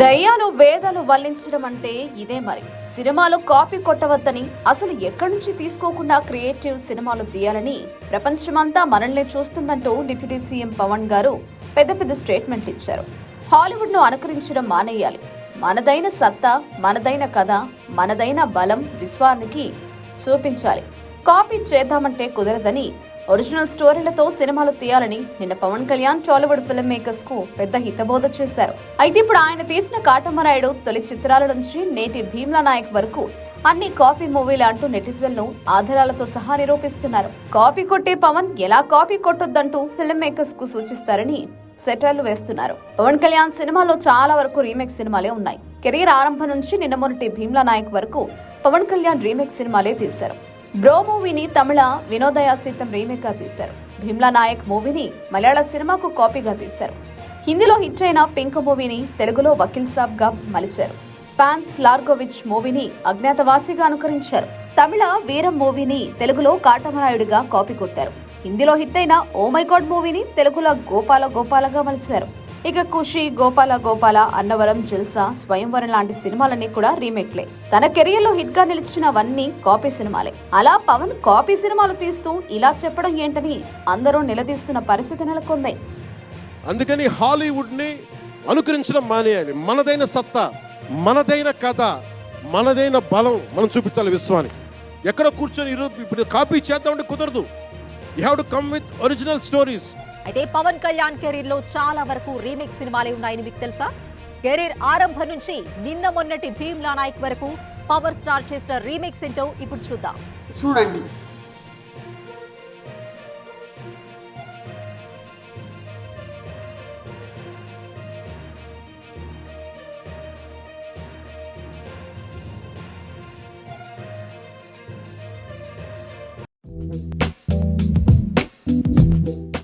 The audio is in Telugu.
దయ్యాలు వేదాలు వల్లించడం అంటే ఇదే మరి. సినిమాలు కాపీ కొట్టవద్దని అసలు ఎక్కడి నుంచి తీసుకోకుండా క్రియేటివ్ సినిమాలు తీయాలని ప్రపంచమంతా మనల్ని చూస్తుందంటూ డిప్యూటీ సీఎం పవన్ గారు పెద్ద పెద్ద స్టేట్మెంట్లు ఇచ్చారు. హాలీవుడ్ను అనుకరించడం మానేయాలి. మనదైన సత్తా మనదైన కథ మనదైన బలం విశ్వానికి చూపించాలి. కాపీ చేద్దామంటే కుదరదని ఒరిజినల్ స్టోరీలతో సినిమాలు తీయాలని నిన్న పవన్ కళ్యాణ్ టాలీవుడ్ ఫిల్మ్ మేకర్స్కు పెద్ద హితబోధ చేశారు. అయితే ఇప్పుడు ఆయన తీసిన కాటమరాయుడు తొలి చిత్రాల నుంచి నేటి భీమ్లా నాయక్ వరకు అన్ని కాపీ మూవీలు అంటూ నెటిజన్లు ఆధారాలతో సహా నిరూపిస్తున్నారు. కాపీ కొట్టే పవన్ ఎలా కాపీ కొట్టొద్దంటూ ఫిల్మ్ మేకర్స్కు సూచిస్తారని సెటర్లు వేస్తున్నారు. పవన్ కళ్యాణ్ సినిమాలో చాలా వరకు రీమేక్ సినిమాలే ఉన్నాయి. కెరీర్ ఆరంభం నుంచి నిన్న మొన్నటి భీమ్లా నాయక్ వరకు పవన్ కళ్యాణ్ రీమేక్ సినిమాలే తీశారు. బ్రో మూవీని తమిళ వినోదయ సీతం రీమేక్గా తీశారు. భీమ్లా నాయక్ మూవీని మలయాళ సినిమాకు కాపీగా తీశారు. హిందీలో హిట్ అయిన పింక్ మూవీని తెలుగులో వకీల్ సాబ్గా మలిచారు. ఫ్యాన్స్ లార్గోవిచ్ మూవీని అజ్ఞాతవాసిగా అనుకరించారు. తమిళ వీరం మూవీని తెలుగులో కాటమరాయుడిగా కాపీ కొట్టారు. హిందీలో హిట్ అయిన ఓ మై గాడ్ మూవీని తెలుగులో గోపాల గోపాలగా మలిచారు. ఇక ఖుషి గోపాల గోపాల అన్నవరం జిల్సా స్వయంవరం లాంటి సినిమాలన్నీ కూడా రీమేక్లే. తన కెరియర్లో హిట్గా నిలిచినవన్నీ కాపీ సినిమాలే. అలా పవన్ కాపీ సినిమాలు తీస్తూ ఇలా చెప్పడం ఏంటని అందరూ నిలదీస్తున్న పరిస్థితి నెలకొంది. అందుకని హాలీవుడ్ని అనుకరించడం మానేయాలి. మనదైన సత్తా మనదైన కథ మనదైన బలం మనం చూపించాలి విశ్వానికి ఎక్కడ కూర్చొని ఈరోజు ఇప్పుడు కాపీ చేద్దామంటే కుదరదు. You have to come with original stories. అయితే పవన్ కళ్యాణ్ కెరీర్లో చాలా వరకు రీమేక్ సినిమాలే ఉన్నాయని మీకు తెలుసా? కెరీర్ ఆరంభం నుంచి నిన్న మొన్నటి భీమ్లా నాయక్ వరకు పవర్ స్టార్ చేసిన రీమేక్స్ ఏంటో ఇప్పుడు చూద్దాం. చూడండి.